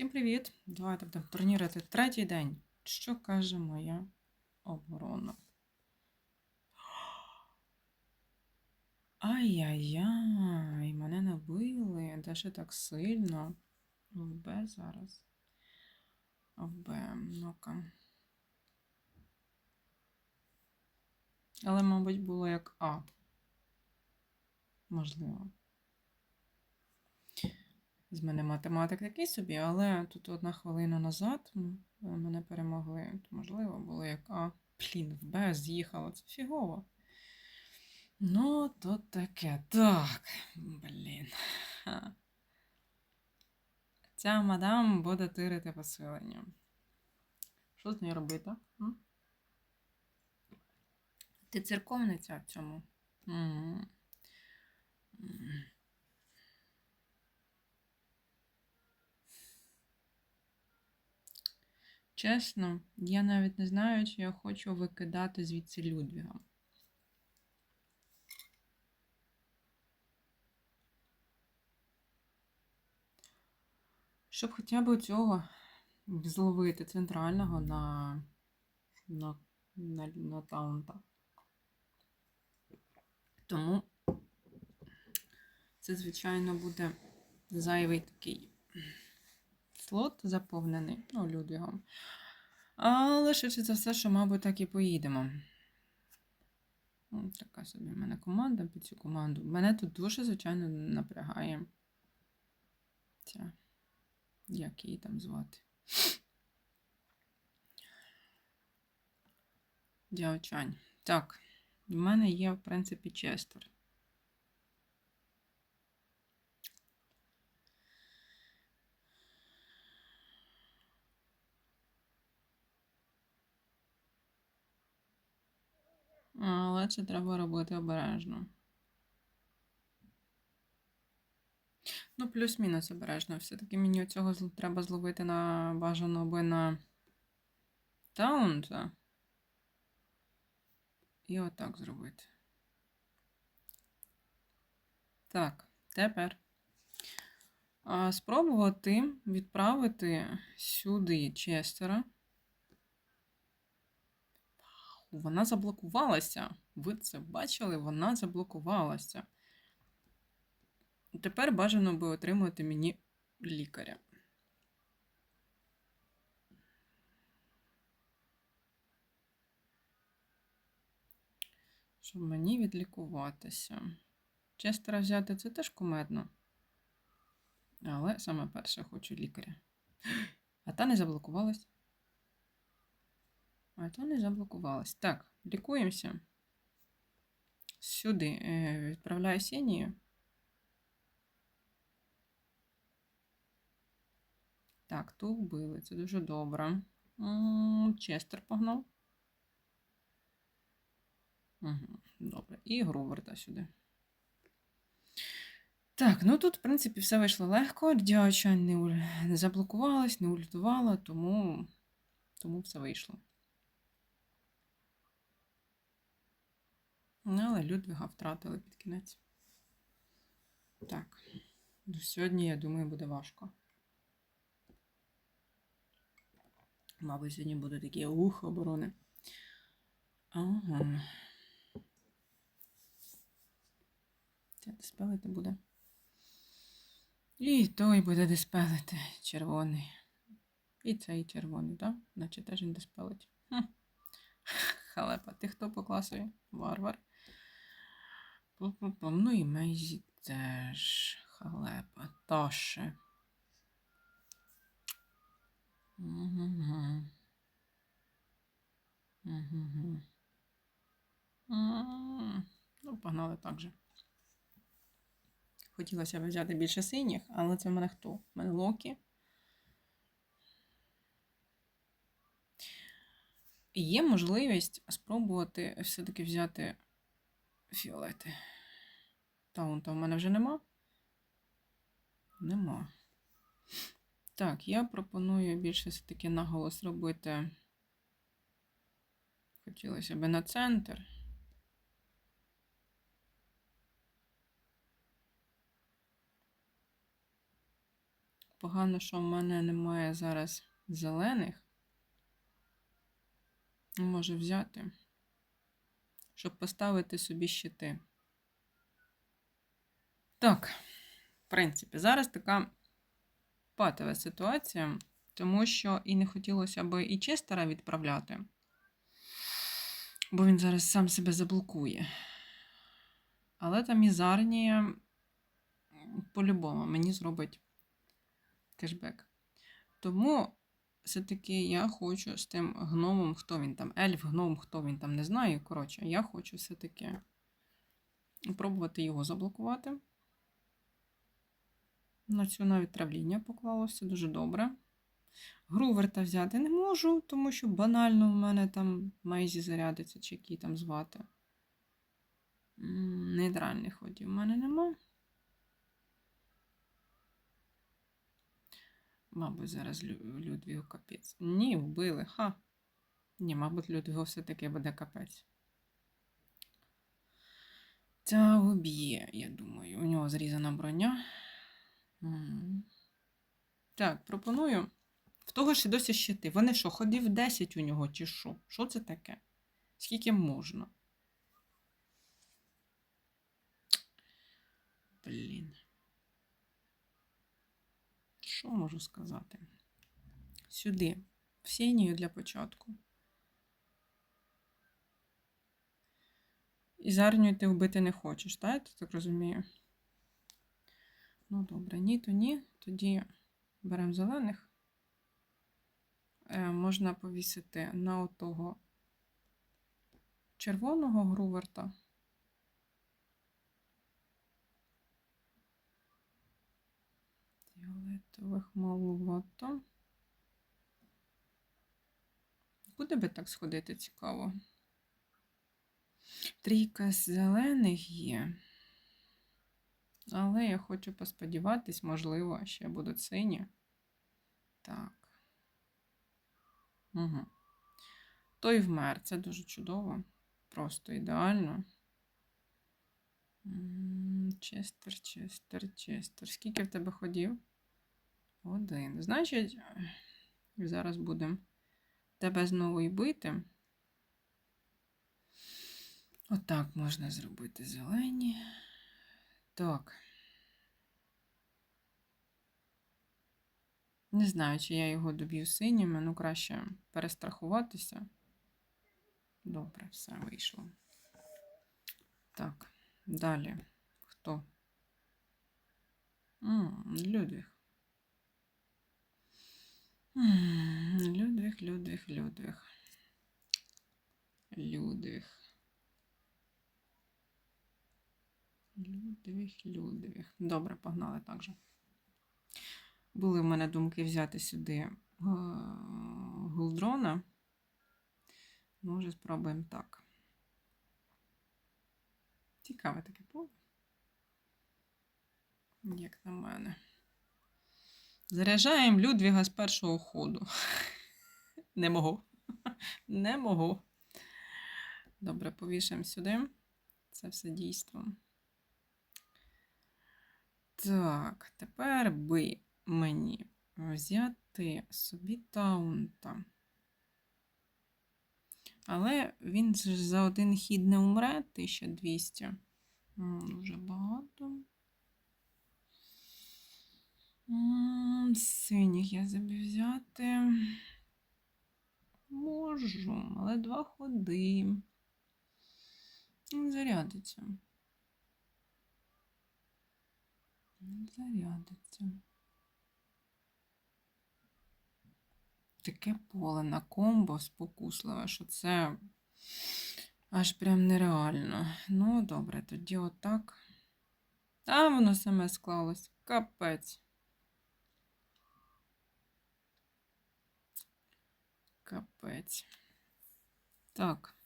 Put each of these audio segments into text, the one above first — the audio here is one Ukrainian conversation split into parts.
Всім привіт! Давайте будемо турнірити третій день. Що каже моя оборона? Ай-яй-яй, мене набили. Де ще так сильно? В Б зараз. В Б, ну-ка. Але, мабуть, було як А. Можливо. З мене математик такий собі, але тут одна хвилина назад мене перемогли. Можливо, було як А. Блін, в Б з'їхало. Це фігово. Ну, то таке. Так. Блін. Ця мадам буде тирити посилення. Що з нею робити? М? Ти церковниця в цьому? М. Чесно, я навіть не знаю, чи я хочу викидати звідси Людвіга. Щоб хоча б цього зловити центрального на, на, на, на таунта. Тому це, звичайно, буде зайвий такий слот заповнений, ну, Людвігом. Але швидше за все, що, мабуть, так і поїдемо. Ось така собі в мене команда під цю команду. Мене тут дуже, звичайно, напрягає. Ця. Як її там звати? Дявчань. Так, в мене є, в принципі, Честер. Але це треба робити обережно. Ну, плюс-мінус обережно. Все-таки мені цього треба зловити на бажано би на таунта. І отак зробити. Так, тепер спробувати відправити сюди Честера. Вона заблокувалася. Ви це бачили? Вона заблокувалася. Тепер бажано би отримати мені лікаря. Щоб мені відлікуватися. Честера взяти це теж кумедно. Але саме перше хочу лікаря. А та не заблокувалась. А то не заблокувалась. Так, лікуємося. Сюди е, відправляю сінію. Так, ту вбили. Це дуже добре. Честер погнав. Угу, добре. І Груверта сюди. Так, ну тут, в принципі, все вийшло легко. Уль- не заблокувалась, не ультувала, тому, тому все вийшло. Але Людвіга втратили під кінець. Так. Сьогодні, я думаю, буде важко. Мабуть, сьогодні буде такі ух оборони. Ага. Це диспелити буде. І той буде диспелити червоний. І цей червоний, так? Да? Наче теж він диспелить. Халепа. Ти хто по класові? Варвар. Пу-пу-пу. Ну і Мейзі теж. Халепа. Угу. Ну, погнали так же. Хотілося б взяти більше синіх, але це в мене хто? В мене Локі. Є можливість спробувати все-таки взяти фіолети. Таунта в мене вже нема. Нема. Так, я пропоную більше все-таки наголос робити. Хотілося б на центр. Погано, що в мене немає зараз зелених. Може взяти, щоб поставити собі щити. Так, в принципі, зараз така патова ситуація, тому що і не хотілося б і Честера відправляти, бо він зараз сам себе заблокує. Але там Ізарнія по-любому мені зробить кешбек. Тому все-таки я хочу з тим гномом, хто він там, ельф, гном, хто він там, не знаю. Коротше, я хочу все-таки пробувати його заблокувати. На цю навіть травління поклалося дуже добре. Груверта взяти не можу, тому що банально в мене там Мейзі зарядиться, чи який там звати. Нейтральних ходів в мене нема. Мабуть, зараз Лю- Людвігу капець. Ні, вбили. Ха. Ні, мабуть, Людвігу все-таки буде капець. Та уб'є, я думаю. У нього зрізана броня. Так, пропоную. В того ж і досі щити. Вони що, ходів 10 у нього, чи що? Що це таке? Скільки можна? Блін. Що можу сказати? Сюди. В сінію для початку. І зарню ти вбити не хочеш, так? Я так розумію? Ну, добре, ні, то ні. Тоді беремо зелених. Е, можна повісити на отого червоного груверта. Фіолетових маловато. Куди би так сходити цікаво? Трійка зелених є. Але я хочу посподіватись, можливо, ще будуть сині. Так. Угу. Той вмер. Це дуже чудово. Просто ідеально. Честер, Честер, Честер. Скільки в тебе ходів? Один. Значить, зараз будемо тебе знову і бити. Отак можна зробити зелені. Так. Не знаю, чи я його доб'ю синіми, ну краще перестрахуватися. Добре, все вийшло. Так, далі. Хто? М, М, Людвіг, Людвіг, Людвіг. Людвіг. Людвіг, Людвіг. Добре, погнали так же. Були в мене думки взяти сюди е, гулдрона. Може, спробуємо так. Цікаве таке поле. Як на мене. Заряджаємо Людвіга з першого ходу. Не можу. Не можу. Добре, повішаємо сюди. Це все дійство. Так, тепер би мені взяти собі таунта. Але він ж за один хід не умре 1200. М, Дуже багато. Синіх я собі взяти. Можу, але два ходи. Зарядиться. Зарядиться. Таке поле на комбо спокусливе, що це аж прям нереально. Ну, добре, тоді отак. А воно саме склалось. Капець. Капець. Так.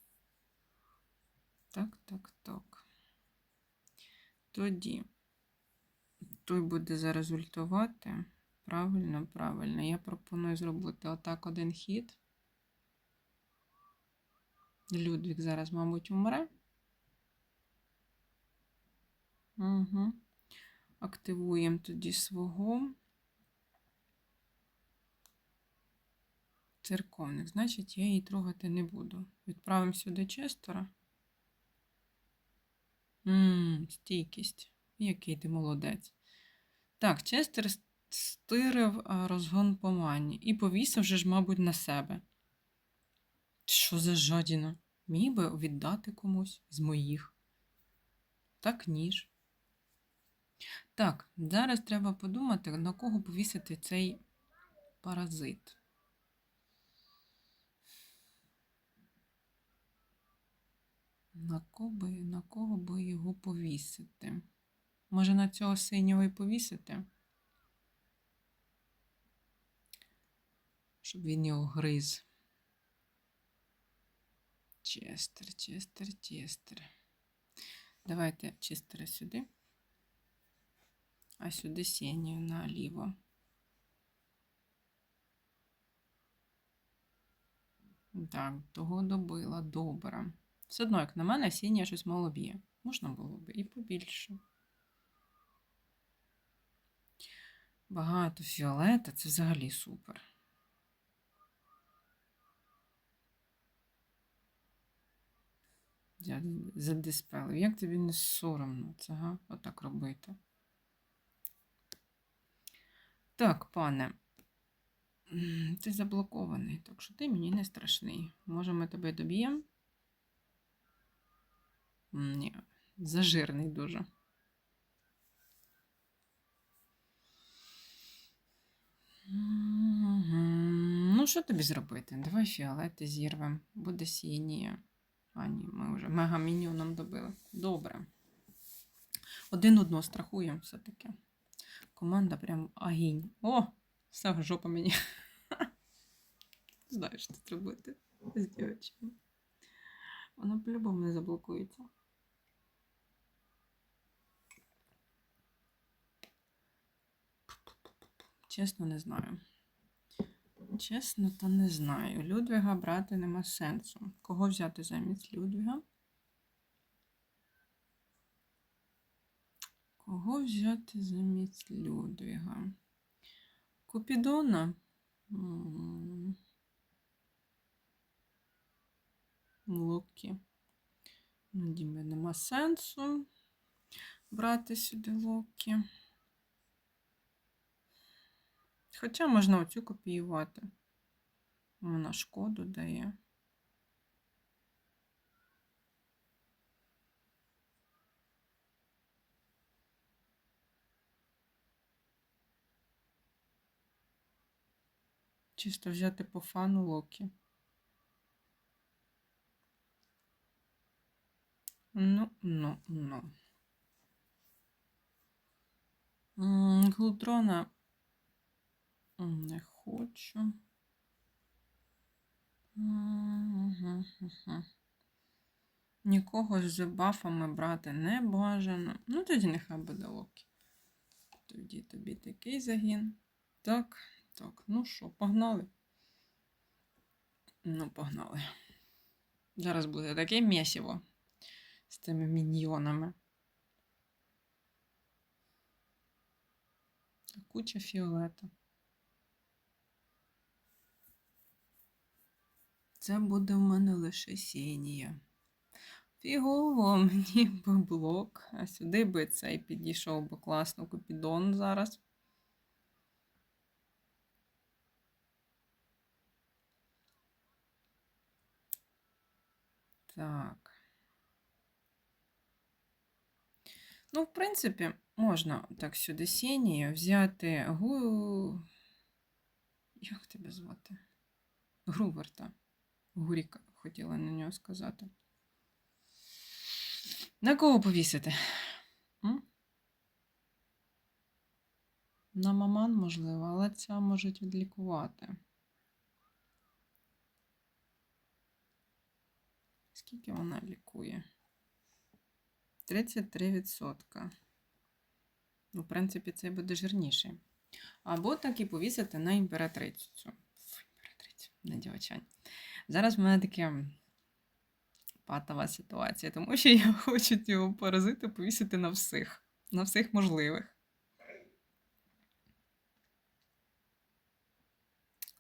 Так, так, так. Тоді той буде зарезультувати. Правильно, правильно. Я пропоную зробити отак один хід. Людвік зараз, мабуть, умре. Угу. Активуємо тоді свого. Церковник, значить, я її трогати не буду. Відправимо сюди Честера. Ммм, стійкість. Який ти молодець. Так, Честер стирив розгон по мані і повісив же ж, мабуть, на себе. Що за жадіна? Міг би віддати комусь з моїх. Так ніж. Так, зараз треба подумати, на кого повісити цей паразит. На кого би, на кого би його повісити? Може, на цього синього і повісити? Щоб він його гриз. Честер, Честер, Честер. Давайте Честера сюди. А сюди сінію наліво. Так, того добила, добре. Все одно, як на мене, сінія щось мало б'є. Можна було б і побільше. Багато фіолета це взагалі супер. Задиспелив. Як тобі не соромно це? Отак робити? Так, пане. Ти заблокований, так що ти мені не страшний. Може, ми тебе доб'ємо? Ні, зажирний дуже. Ну, що тобі зробити? Давай фіолети зірвемо. Буде сінія. А, ні, ми вже мега міньйоном добили. Добре. Один одного страхуємо все-таки. Команда прям агінь. О! Все, жопа мені. Знаєш, що тут робити з дівчиною. Вона по-любому не заблокується. Чесно, не знаю. Чесно, то не знаю. Людвіга брати нема сенсу. Кого взяти замість Людвіга? Кого взяти замість Людвіга? Купідона? Локі. Ну, Діме нема сенсу брати сюди Локі. Хоча можна оцю копіювати. Вона шкоду дає. Чисто взяти по фану Локі. Ну, ну, ну. Глутрона Не хочу. Нікого з бафами брати не бажано. Ну, тоді нехай буде Локі. Тоді тобі такий загін. Так, так, ну що, погнали? Ну, погнали. Зараз буде таке м'ясіво з тими міньйонами. Куча фіолета. Це буде в мене лише сінія. Фігово мені би блок. А сюди би цей підійшов би класно купідон зараз. Так. Ну, в принципі, можна так сюди сінію взяти гу. Як тебе звати? Груверта. Гуріка хотіла на нього сказати. На кого повісити? М? На маман, можливо, але ця можуть відлікувати. Скільки вона лікує? 33%. Ну, в принципі, це буде жирніший. Або так і повісити на імператрицю. імператрицю, на дівчань. Зараз в мене таке патова ситуація, тому що я хочу цього паразита повісити на всіх. На всіх можливих.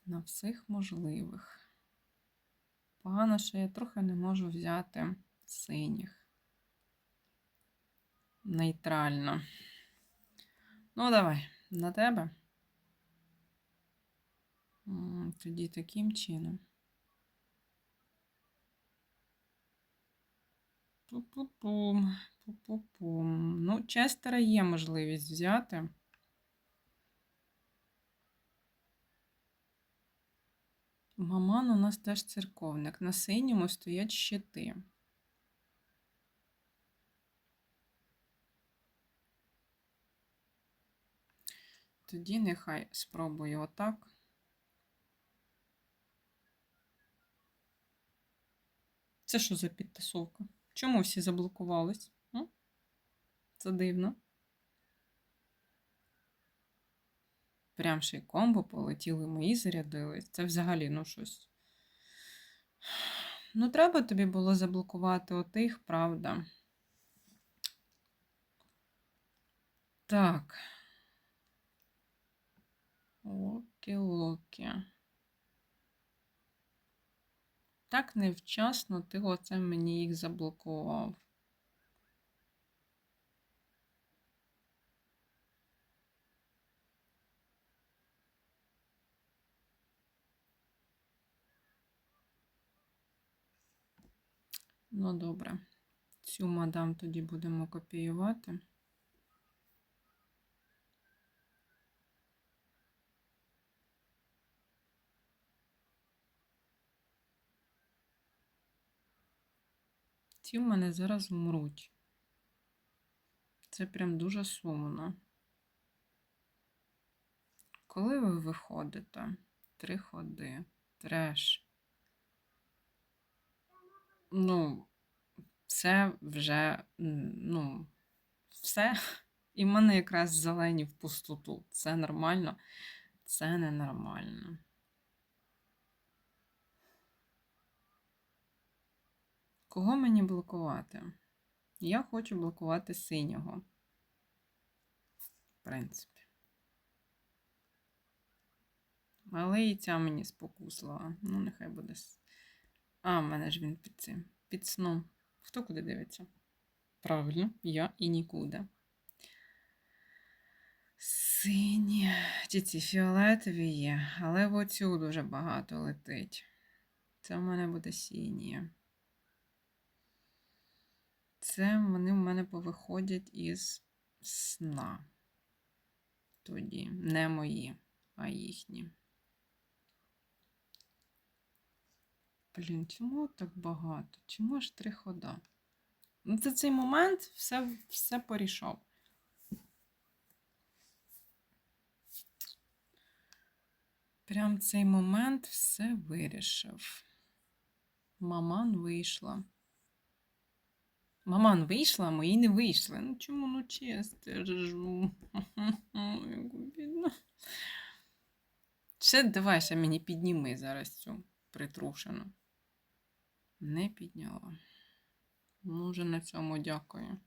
на всіх можливих. Погано, що я трохи не можу взяти синіх. Нейтрально. Ну, давай, на тебе. Тоді таким чином. Пу-пу-пум, пу-пу-пум. Ну, Честера є можливість взяти. Маман у нас теж церковник. На синьому стоять щити. Тоді нехай спробую отак. Це що за підтасовка? Чому всі заблокувались? Це дивно. Прям ще й комбо полетіли, мої зарядились. Це взагалі, ну щось. Ну, треба тобі було заблокувати отих, правда. Так. Локі-локі. Так невчасно ти оце мені їх заблокував. Ну, добре. Цю мадам тоді будемо копіювати. Ці в мене зараз вмруть. Це прям дуже сумно. Коли ви виходите? Три ходи. Треш. Ну, це вже, ну, все. І в мене якраз зелені в пустоту. Це нормально, це ненормально. Кого мені блокувати? Я хочу блокувати синього. В принципі. Але і ця мені спокусила. Ну, нехай буде. А, в мене ж він під цим. Під сном. Хто куди дивиться? Правильно, я і нікуди. Сині. Ті ці фіолетові є, але в оцю дуже багато летить. Це в мене буде сіні. Це вони в мене повиходять із сна. Тоді не мої, а їхні. Блін, чому так багато? Чому аж три хода? Ну, це цей момент все, все порішав. Прям цей момент все вирішив. Маман вийшла. Маман вийшла, а мої не вийшли. Ну чому ну честережу? Як бідно. Ще давай ще мені підніми зараз цю притрушену. Не підняла. Вже на цьому дякую.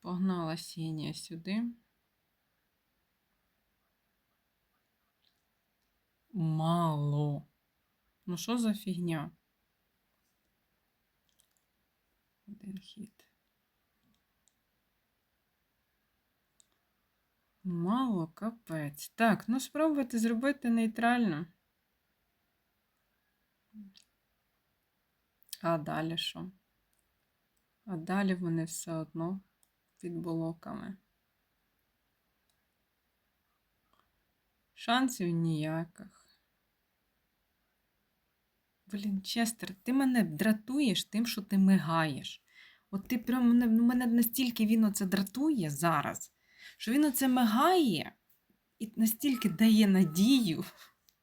Погнала сінія сюди. Мало. Ну, що за фігня? Один хід. Мало капець. Так, ну спробуйте зробити нейтрально. А далі що? А далі вони все одно під блоками. Шансів ніяких. Блін, Честер, ти мене дратуєш тим, що ти мигаєш. От ти прям мене, ну, мене настільки він оце дратує зараз, що він оце мигає і настільки дає надію,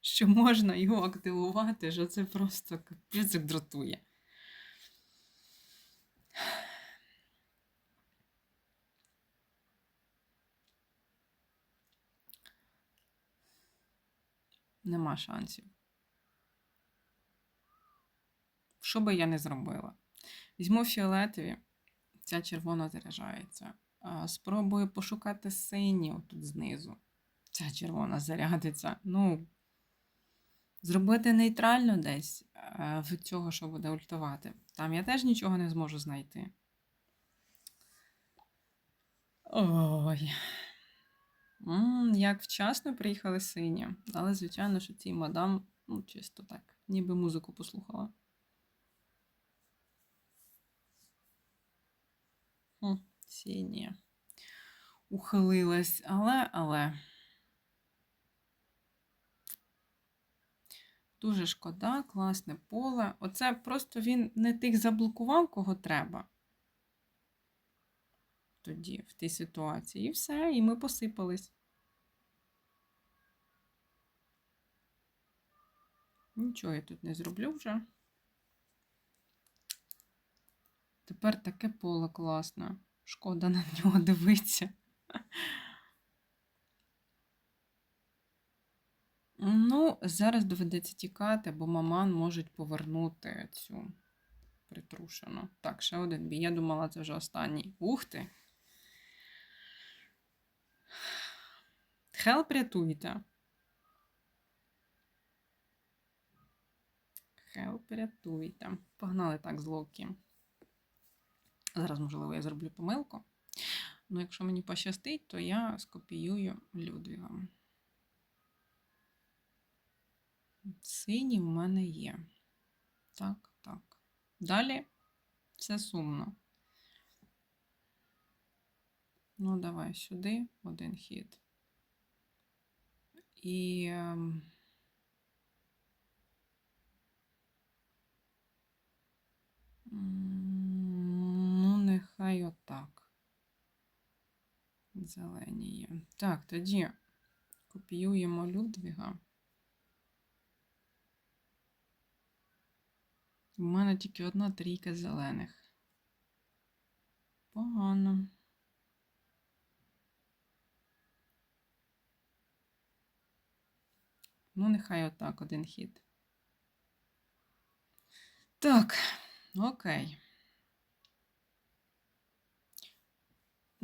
що можна його активувати, що це просто капець як дратує. Нема шансів. Що би я не зробила? Візьму фіолетові, ця червона заряджається. Спробую пошукати синю тут знизу. Ця червона зарядиться. Ну, зробити нейтрально десь е, в цього, що буде ультувати. Там я теж нічого не зможу знайти. Ой. Як вчасно приїхали сині. Але, звичайно, що цій мадам, ну, чисто так, ніби музику послухала. Хм. Ухилилась, але, але. Дуже шкода, класне поле. Оце просто він не тих заблокував, кого треба. Тоді, в тій ситуації. І все, і ми посипались. Нічого я тут не зроблю вже. Тепер таке поле класне. Шкода на нього дивитися. Ну, зараз доведеться тікати, бо маман можуть повернути цю притрушену. Так, ще один бій. Я думала, це вже останній. Ух ти! Хелп рятуйте. Хелп рятуйте. Погнали так з Локі. Зараз, можливо, я зроблю помилку. Ну, якщо мені пощастить, то я скопіюю Людвіга. Синій в мене є. Так, так. Далі все сумно. Ну, давай сюди один хід. І. ем, м, Нехай отак. Зелені є. Так, тоді копіюємо Людвіга. У мене тільки одна трійка зелених. Погано. Ну, нехай отак один хід. Так, окей.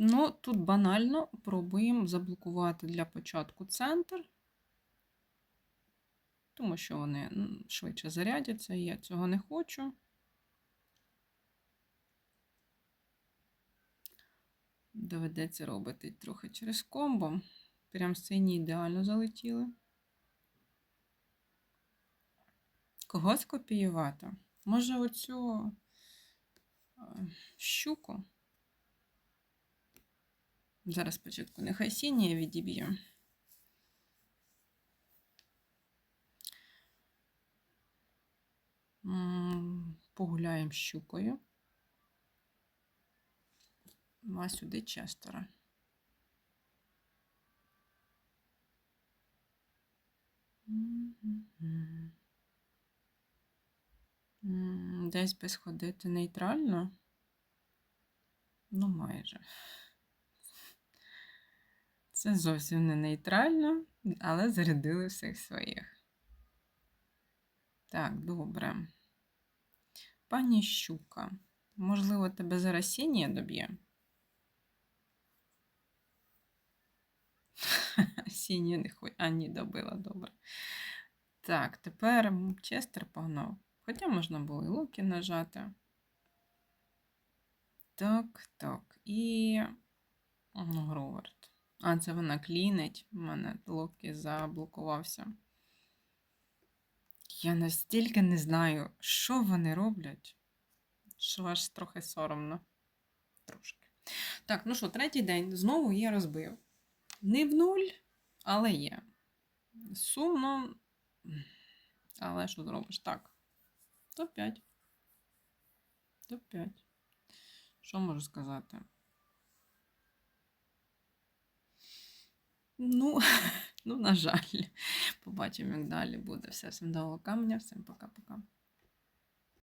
Ну, тут банально пробуємо заблокувати для початку центр, тому що вони швидше зарядяться, і я цього не хочу. Доведеться робити трохи через комбо. Прям сині ідеально залетіли. Кого скопіювати? Може, оцю щуку? Зараз спочатку нехай сіні я відіб'ю. Погуляємо щукою. Ну, а сюди Честера. Десь би сходити нейтрально. Ну, майже. Це зовсім не нейтрально, але зарядили всіх своїх. Так, добре. Пані Щука, можливо, тебе зараз сінія доб'є? Сінія не ні, добила, добре. Так, тепер Честер погнав. Хоча можна було і луки нажати. Так, так. І Гровард. А, це вона клінить. У мене луки заблокувався. Я настільки не знаю, що вони роблять, що аж трохи соромно. Трошки. Так, ну що, третій день. Знову я розбив. Не в нуль, але є. Сумно. Але що зробиш? Так. Топ-5. Топ-5. Що можу сказати? Ну, ну, на жаль. Побачимо, як далі буде. Все, всім доброго каменя, всім пока-пока.